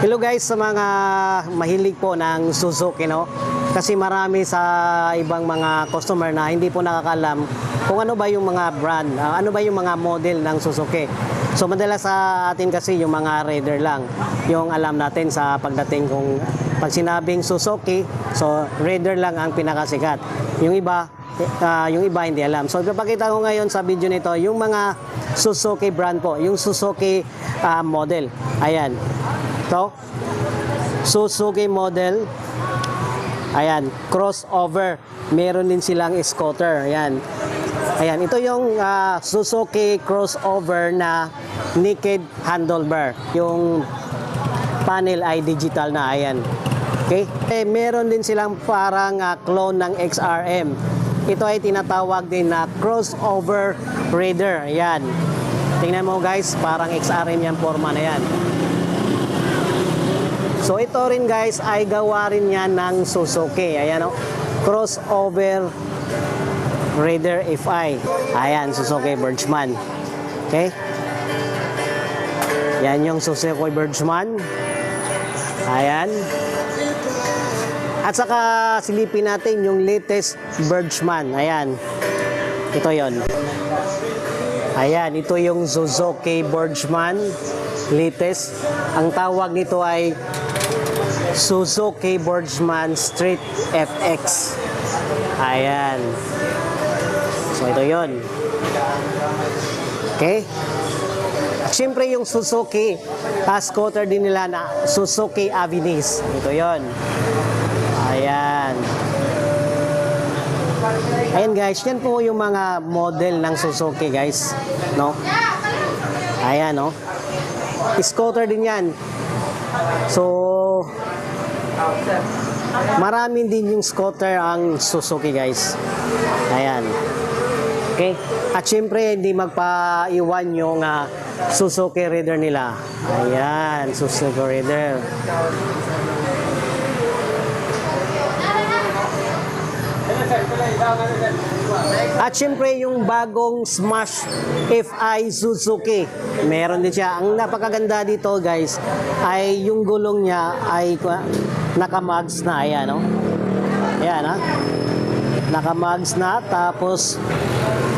Hello guys sa mga mahilig po ng Suzuki no. Kasi marami sa ibang mga customer na hindi po nakakalam kung ano ba yung mga brand, ah, ano ba yung mga model ng Suzuki. So madalas sa atin kasi yung mga Raider lang yung alam natin sa pagdating kung pag sinabing Suzuki, so Raider lang ang pinakasikat. Yung iba ah, yung iba hindi alam. So ipapakita ko ngayon sa video nito yung mga Suzuki brand po, yung Suzuki ah, model. Ayan. Ito, Suzuki model. Ayan, crossover. Meron din silang scooter. Ayan. Ayan, ito yung ah, Suzuki crossover na naked handlebar. Yung panel ay digital na. Ayan. Okay? Eh, meron din silang parang ah, clone ng XRM. Ito ay tinatawag din na crossover raider. Ayan. Tingnan mo guys, parang XRM yung forma na yan. So ito rin guys ay gawa rin yan ng Suzuki. Ayan o. Crossover Raider FI. Ayan, Suzuki Birchman. Okay? Yan yung Suzuki Birchman. Ayan. At saka silipin natin yung latest Birchman. Ayan. Ito yon. Ayan, ito yung Suzuki Birchman latest. Ang tawag nito ay Suzuki Birchman Street FX. Ayan. So ito yon. Okay? At syempre yung Suzuki uh, scooter din nila na Suzuki Avinis. Ito yon. Ayan. Ayan guys, yan po yung mga model ng Suzuki guys. No? Ayan no. Scooter din yan. So, marami din yung scooter ang Suzuki guys. Ayan. Okay? At syempre, hindi magpaiwan yung ah, Suzuki Raider nila. Ayan, Suzuki Raider. At syempre yung bagong Smash FI Suzuki. Meron din siya. Ang napakaganda dito guys ay yung gulong niya ay naka-mags na. Ayan no? Ayan ha. Naka-mags na. Tapos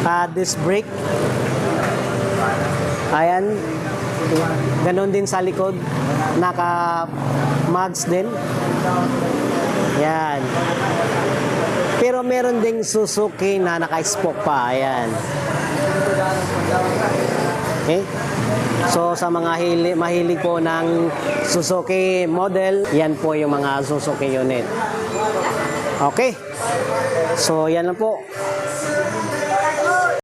uh, disc brake. Ayan. Ganon din sa likod. Naka-mags din. Yan. Pero meron ding Suzuki na naka-spoke pa. Ayan. Okay? So sa mga hili, mahilig po ng Suzuki model, yan po yung mga Suzuki unit. Okay? So yan lang po.